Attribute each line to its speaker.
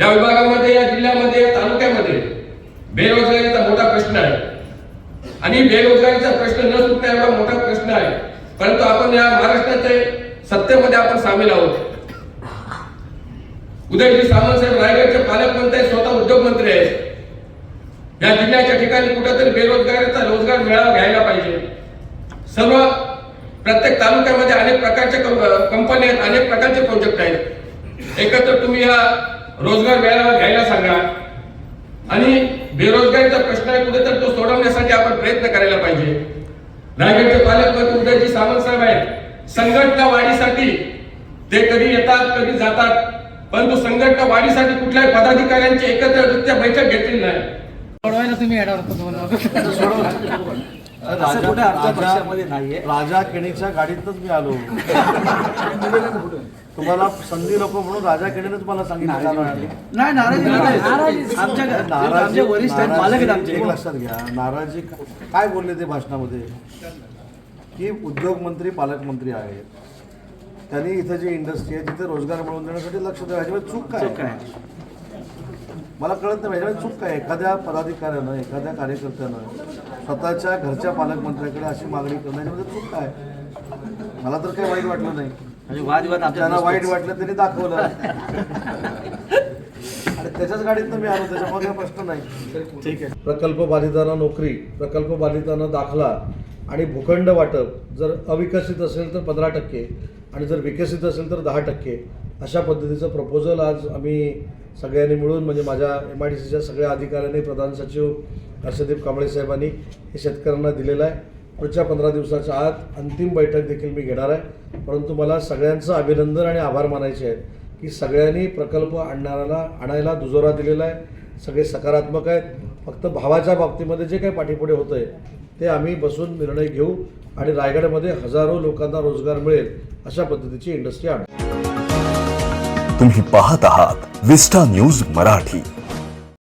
Speaker 1: या विभागामध्ये या जिल्ह्यामध्ये या तालुक्यामध्ये बेरोजगारीचा मोठा प्रश्न आहे. आणि बेरोजगारीचा प्रश्न न सुटता एवढा मोठा प्रश्न आहे. परंतु आपण या महाराष्ट्राचे सत्तेमध्ये आपण सामील आहोत. उदयजी सामंत साहेब रायगडचे पालकमंत्री आहेत, स्वतः उद्योगमंत्री आहेत. या जिल्ह्याच्या ठिकाणी कुठेतरी बेरोजगारीचा रोजगार मेळावा घ्यायला पाहिजे. सर्व प्रत्येक तालुक्यामध्ये अनेक प्रकारच्या कंपन्या आहेत अनेक प्रकारचे प्रोजेक्ट आहेत. एकत्र तुम्ही या रोजगार मेळावा घ्यायला सांगा. आणि बेरोजगारीचा प्रश्न आहे कुठेतरी तो सोडवण्यासाठी आपण प्रयत्न करायला पाहिजे. रायगडचे पालकमंत्री उदयजी सामंत साहेब आहेत. संघटना वाढीसाठी ते कधी येतात कधी जातात. परंतु संघटना वाढीसाठी कुठल्याही पदाधिकाऱ्यांची एकत्ररित्या बैठक घेतली नाही.
Speaker 2: कुठे
Speaker 3: राजा केणीच्या गाडीतच मी आलो. तुम्हाला संधी नको म्हणून राजा केणीने तुम्हाला सांगितलं का नाही?
Speaker 2: नाही. नाराजी. आमच्या आमचे वरिष्ठ आहेत मालक आहेत
Speaker 3: नाराजी- एक लक्षात घ्या. नाराजी काय बोलले ते भाषणामध्ये? की उद्योगमंत्री पालकमंत्री आहेत. त्यांनी इथं जी इंडस्ट्री आहे तिथे रोजगार मिळवून देण्यासाठी लक्ष द्यावं ह्याच्यामध्ये चूक काय
Speaker 2: चूक आहे.
Speaker 3: मला कळत नाही ह्याच्यामध्ये चूक काय एखाद्या पदाधिकाऱ्यानं एखाद्या कार्यकर्त्यानं स्वतःच्या घरच्या पालकमंत्र्याकडे अशी मागणी करणं याच्यामध्ये चूक काय मला तर काही वाईट वाटलं नाही.
Speaker 2: म्हणजे वादविवाद आमच्या
Speaker 3: त्यांना वाईट वाटलं त्यांनी दाखवलं. आणि त्याच्याच गाडीत मी आलो त्याच्यामध्ये काही प्रश्न नाही.
Speaker 2: ठीक आहे.
Speaker 3: प्रकल्प बाधितांना नोकरी प्रकल्प बाधितांना दाखला आणि भूखंड वाटप जर अविकसित असेल तर पंधरा टक्के आणि जर विकसित असेल तर दहा टक्के. अशा पद्धतीचं प्रपोजल आज आम्ही सगळ्यांनी मिळून म्हणजे माझ्या एम आय डी सीच्या सगळ्या अधिकाऱ्यांनी प्रधान सचिव हर्षदीप कांबळे साहेबांनी हे शेतकऱ्यांना दिलेलं आहे. पुढच्या पंधरा दिवसाच्या आत अंतिम बैठक देखील मी घेणार आहे. परंतु मला सगळ्यांचं अभिनंदन आणि आभार मानायचे आहेत की सगळ्यांनी प्रकल्प आणणाऱ्याला आणायला दुजोरा दिलेला आहे. सगळे सकारात्मक आहेत. फक्त भावाच्या बाबतीमध्ये जे काही पाठीपुढे होतं आहे ते आम्ही बसून निर्णय घेऊ आणि रायगडमध्ये हजारो लोकांना रोजगार मिळेल अशा पद्धतीची इंडस्ट्री आणू.
Speaker 4: तुम्ही पाहत आहात विस्टा न्यूज मराठी.